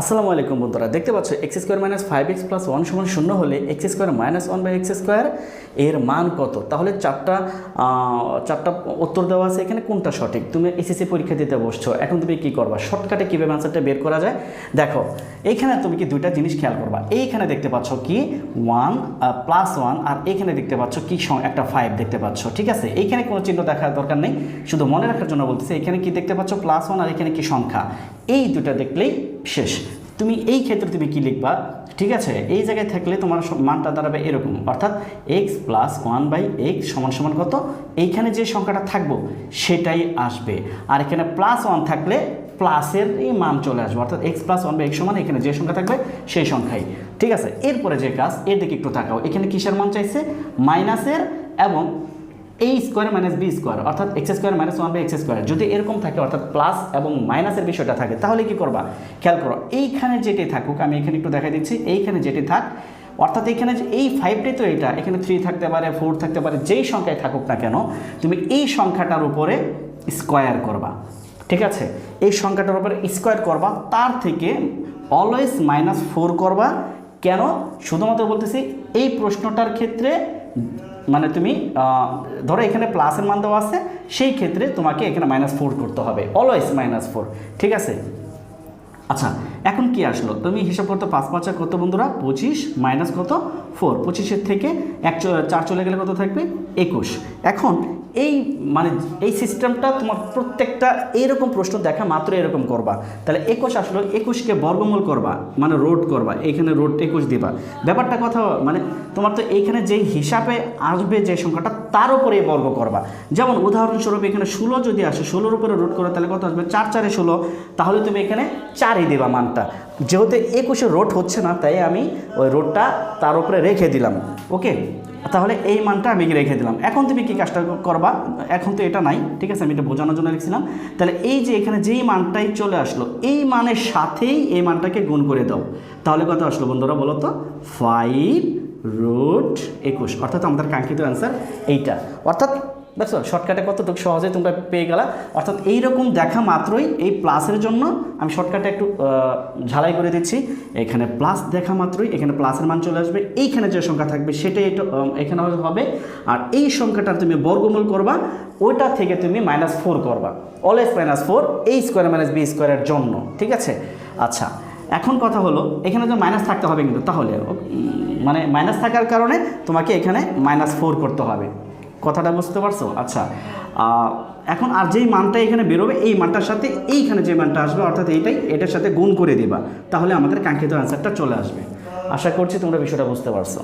আসসালামু আলাইকুম বন্ধুরা, দেখতে পাচ্ছ X square minus five X plus one সমান শূন্য হলে X square minus one by X square এর মান কত? তাহলে চারটা চারটা উত্তর দেওয়া আছে, এখানে কোনটা সঠিক? তুমি এসএসসি পরীক্ষা দিতে বসছো, এখন তুমি কি করবা? শর্টকাটে কীভাবে আনসারটা বের করা যায়? দেখো, এইখানে তুমি কি দুইটা জিনিস খেয়াল করবা? এইখানে দেখতে পাচ্ছ কি? ওয়ান প্লাস ওয়ান আর এইখানে দেখতে পাচ্ছ কি একটা ফাইভ দেখতে পাচ্ছ, ঠিক আছে? এইখানে কোনো চিহ্ন দেখার দরকার নেই, শুধু মনে রাখার জন্য বলতেছি, এখানে কি দেখতে পাচ্ছ? প্লাস ওয়ান আর এখানে কি সংখ্যা? এই দুটো দেখলেই শেষ। তুমি এই ক্ষেত্রে তুমি কি লিখবা? ঠিক আছে, এই জায়গায় থাকলে তোমার মানটা দাঁড়াবে এরকম। অর্থাৎ X plus one by X সমান সমান কত? এইখানে যে সংখ্যাটা থাকব, সেটাই আসবে। আর এখানে প্লাস ওয়ান থাকলে প্লাসের এই মান চলে আসবে। অর্থাৎ X plus one by X সমান, এখানে যে সংখ্যা থাকবে, সেই সংখ্যাই। ঠিক আছে, এরপরে যে কাজ, এর দিকে একটু তাকাও। এখানে কিসের মান চাইছে? মাইনাসের এবং এই স্কোয়ার মাইনাস বি স্কোয়ার অর্থাৎ X square minus one by X square যদি এরকম থাকে, অর্থাৎ প্লাস এবং মাইনাসের বিষয়টা থাকে, তাহলে কি করবা? খেয়াল করো, এইখানে যেটি থাকুক, আমি এখানে একটু দেখা দিচ্ছি, এইখানে যেটি থাক, অর্থাৎ এখানে যে এই ফাইভটাই তো এটা এখানে থ্রি থাকতে পারে ফোর থাকতে পারে, যেই সংখ্যায় থাকুক না কেন, তুমি এই সংখ্যাটার উপরে স্কোয়ার করবা, ঠিক আছে? এই সংখ্যাটার উপরে স্কোয়ার করবা, তার থেকে অলওয়েজ মাইনাস ফোর করবা, কেন? শুধুমাত্র বলতেছি, এই প্রশ্নটার ক্ষেত্রে মানে তুমি ধরো এখানে প্লাসের মান দেওয়া আছে, সেই ক্ষেত্রে তোমাকে এখানে মাইনাস ফোর করতে হবে অলওয়েজ মাইনাস ফোর ঠিক আছে? আচ্ছা এখন কি আসলো? তুমি হিসাব করতে পাঁচ পাঁচ কত বন্ধুরা? পঁচিশ, মাইনাস কত? ফোর। পঁচিশের থেকে এক চার চলে গেলে কত থাকবে? একুশ। এখন এই মানে এই সিস্টেমটা তোমার প্রত্যেকটা এইরকম প্রশ্ন দেখা মাত্র এরকম করবা। তাহলে একুশ আসলো, একুশকে বর্গমূল করবা মানে রোড করবা, এইখানে রোড একুশ দিবা। ব্যাপারটা কথা মানে তোমার তো এইখানে যেই হিসাবে আসবে যে সংখ্যাটা, তার উপরে বর্গ করবা। যেমন উদাহরণস্বরূপ এখানে ষোলো যদি আসে, ষোলোর উপরে রোড করে, তাহলে কত আসবে? চার, চারে ষোলো। তাহলে তুমি এখানে চারই দেবা মানটা। যেহেতু একুশে রোড হচ্ছে না, তাই আমি ওই রোডটা তার উপরে রেখে দিলাম। ওকে? তাহলে এই মানটা আমি রেখে দিলাম। এখন তুমি কি কাজটা করবা? এখন তো এটা নাই, ঠিক আছে? আমি এটা বোঝানোর জন্য লিখছিলাম। তাহলে এই যে এখানে যেই মানটাই চলে আসলো, এই মানের সাথেই এই মানটাকে গুণ করে দাও। তাহলে কত আসলো বন্ধুরা বলো তো? ফাইভ রুট একুশ। অর্থাৎ আমাদের কাঙ্ক্ষিত অ্যান্সার এইটা। অর্থাৎ দেখছ শর্টকাটে কতটুকু সহজে তোমরা পেয়ে গেলা? অর্থাৎ এইরকম দেখা মাত্রই এই প্লাসের জন্য আমি শর্টকাটে একটু ঝালাই করে দিচ্ছি। এখানে প্লাস দেখা মাত্রই, এখানে প্লাসের মান চলে আসবে। এইখানে যে সংখ্যা থাকবে সেটাই একটু এখানে হবে। আর এই সংখ্যাটার তুমি বর্গমূল করবা, ওইটা থেকে তুমি মাইনাস ফোর করবা। অলওয়েজ মাইনাস ফোর এই স্কোয়ার মাইনাস বি স্কোয়ারের জন্য। ঠিক আছে? আচ্ছা এখন কথা হলো, এখানে তো মাইনাস থাকতে হবে কিন্তু, তাহলে মানে মাইনাস থাকার কারণে তোমাকে এখানে মাইনাস ফোর করতে হবে। কথাটা বুঝতে পারছ? আচ্ছা এখন আর যেই মানটা এখানে বেরোবে, এই মানটার সাথে এইখানে যে মানটা আসবে, অর্থাৎ এইটাই, এটার সাথে গুণ করে দিবা। তাহলে আমাদের কাঙ্ক্ষিত অ্যান্সারটা চলে আসবে। আশা করছি তোমরা বিষয়টা বুঝতে পারছ।